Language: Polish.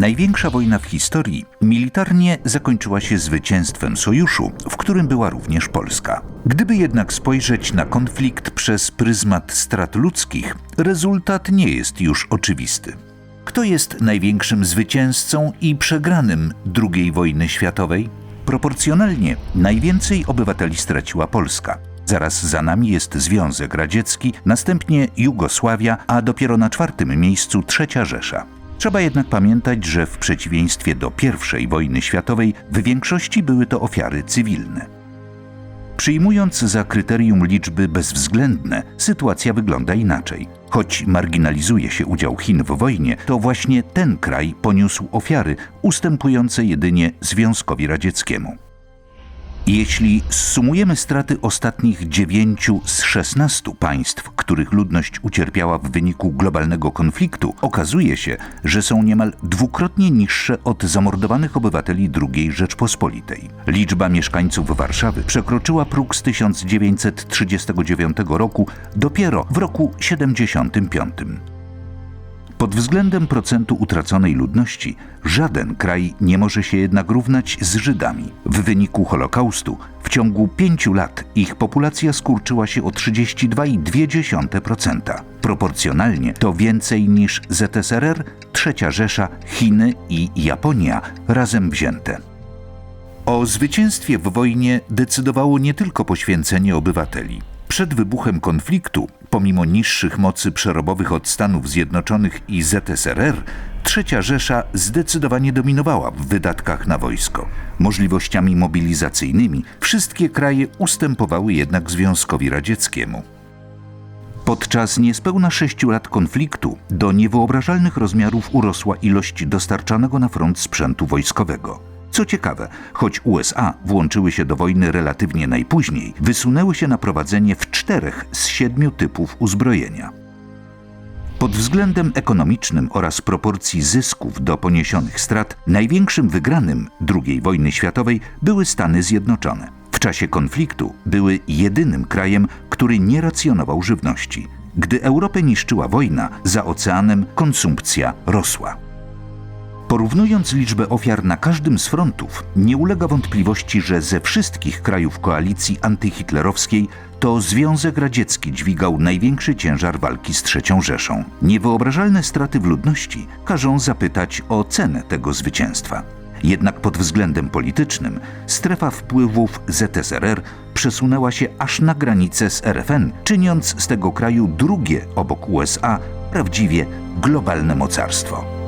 największa wojna w historii militarnie zakończyła się zwycięstwem sojuszu, w którym była również Polska. Gdyby jednak spojrzeć na konflikt przez pryzmat strat ludzkich, rezultat nie jest już oczywisty. Kto jest największym zwycięzcą i przegranym II wojny światowej? Proporcjonalnie najwięcej obywateli straciła Polska. Zaraz za nami jest Związek Radziecki, następnie Jugosławia, a dopiero na czwartym miejscu Trzecia Rzesza. Trzeba jednak pamiętać, że w przeciwieństwie do I wojny światowej w większości były to ofiary cywilne. Przyjmując za kryterium liczby bezwzględne, sytuacja wygląda inaczej. Choć marginalizuje się udział Chin w wojnie, to właśnie ten kraj poniósł ofiary, ustępujące jedynie Związkowi Radzieckiemu. Jeśli zsumujemy straty ostatnich dziewięciu z 16 państw, których ludność ucierpiała w wyniku globalnego konfliktu, okazuje się, że są niemal dwukrotnie niższe od zamordowanych obywateli II Rzeczpospolitej. Liczba mieszkańców Warszawy przekroczyła próg z 1939 roku dopiero w roku 75. Pod względem procentu utraconej ludności żaden kraj nie może się jednak równać z Żydami. W wyniku Holokaustu w ciągu pięciu lat ich populacja skurczyła się o 32,2%. Proporcjonalnie to więcej niż ZSRR, Trzecia Rzesza, Chiny i Japonia razem wzięte. O zwycięstwie w wojnie decydowało nie tylko poświęcenie obywateli. Przed wybuchem konfliktu, pomimo niższych mocy przerobowych od Stanów Zjednoczonych i ZSRR, Trzecia Rzesza zdecydowanie dominowała w wydatkach na wojsko. Możliwościami mobilizacyjnymi wszystkie kraje ustępowały jednak Związkowi Radzieckiemu. Podczas niespełna sześciu lat konfliktu do niewyobrażalnych rozmiarów urosła ilość dostarczanego na front sprzętu wojskowego. Co ciekawe, choć USA włączyły się do wojny relatywnie najpóźniej, wysunęły się na prowadzenie w czterech z siedmiu typów uzbrojenia. Pod względem ekonomicznym oraz proporcji zysków do poniesionych strat, największym wygranym II wojny światowej były Stany Zjednoczone. W czasie konfliktu były jedynym krajem, który nie racjonował żywności. Gdy Europę niszczyła wojna, za oceanem konsumpcja rosła. Porównując liczbę ofiar na każdym z frontów, nie ulega wątpliwości, że ze wszystkich krajów koalicji antyhitlerowskiej to Związek Radziecki dźwigał największy ciężar walki z III Rzeszą. Niewyobrażalne straty w ludności każą zapytać o cenę tego zwycięstwa. Jednak pod względem politycznym strefa wpływów ZSRR przesunęła się aż na granicę z RFN, czyniąc z tego kraju drugie obok USA prawdziwie globalne mocarstwo.